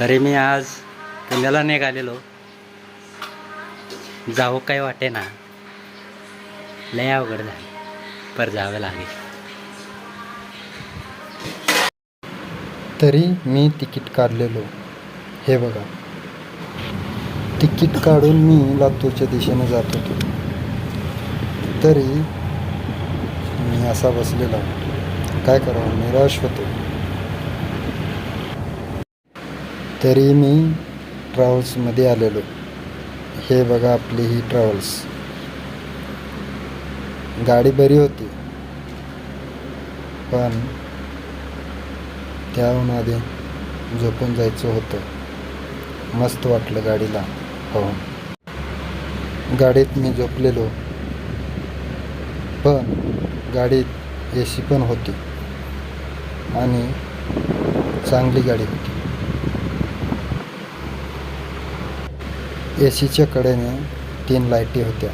तरी मी आज पुण्याला निघालेलो. जाऊ काही वाटे ना. लय अवघड झालं. पर जावं लागेल. तरी मी तिकीट काढलेलो. हे बघा. तिकीट काढून मी लातूरच्या दिशेने जात होतो. तरी मी असा बसलेला काय करावं? निराश होतो. तरी मी ट्रॅव्हल्समध्ये आलेलो. हे बघा आपली ही ट्रॅव्हल्स. गाडी बरी होती. पण त्याहून आधी झोपून जायचं होतं. मस्त वाटलं गाडीला. पाहून गाडीत मी झोपलेलो. पण गाडीत ए सी पण होती. आणि चांगली गाडी होती. ए सीच्या कडेने तीन लाईटी होत्या.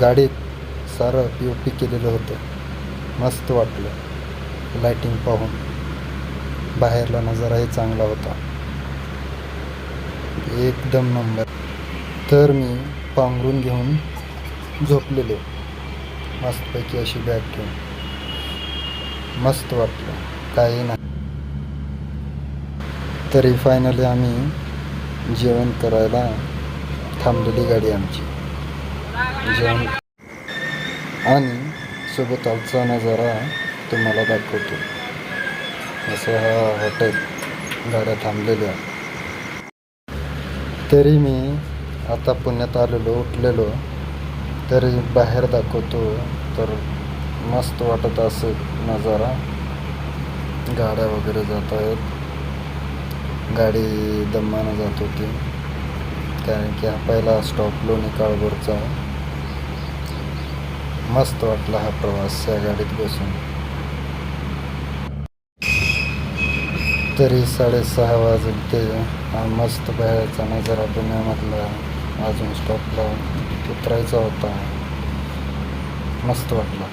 गाडीत सारं पी ओ पी केलेलं होतं. मस्त वाटलं लाईटिंग पाहून. बाहेरला नजाराही चांगला होता. एकदम नंबर. तर मी पांघरून घेऊन झोपलेलो. मस्तपैकी अशी बॅग ठेवून मस्त वाटलं. काही नाही. तरी फायनली आम्ही जेवण करायला थांबलेली गाडी आमची. जेवण आणि सोबत आमचा नजारा तुम्हाला दाखवतो. असं हा हॉटेल गाड्या थांबलेल्या. तरी मी आता पुण्यात आलेलो उठलेलो. तरी बाहेर दाखवतो तर मस्त वाटत असेल नजारा. गाड्या वगैरे जात आहेत गाडी दमानं जात होती. कारण की हा पहिला स्टॉप लोणी काळभोरचा. मस्त वाटला हा प्रवास या गाडीत बसून. तरी साडेसहा वाजून ते हा मस्त बाहेरचा नजारा पुण्यामधला अजून स्टॉपला उतरायचा होता. मस्त वाटला.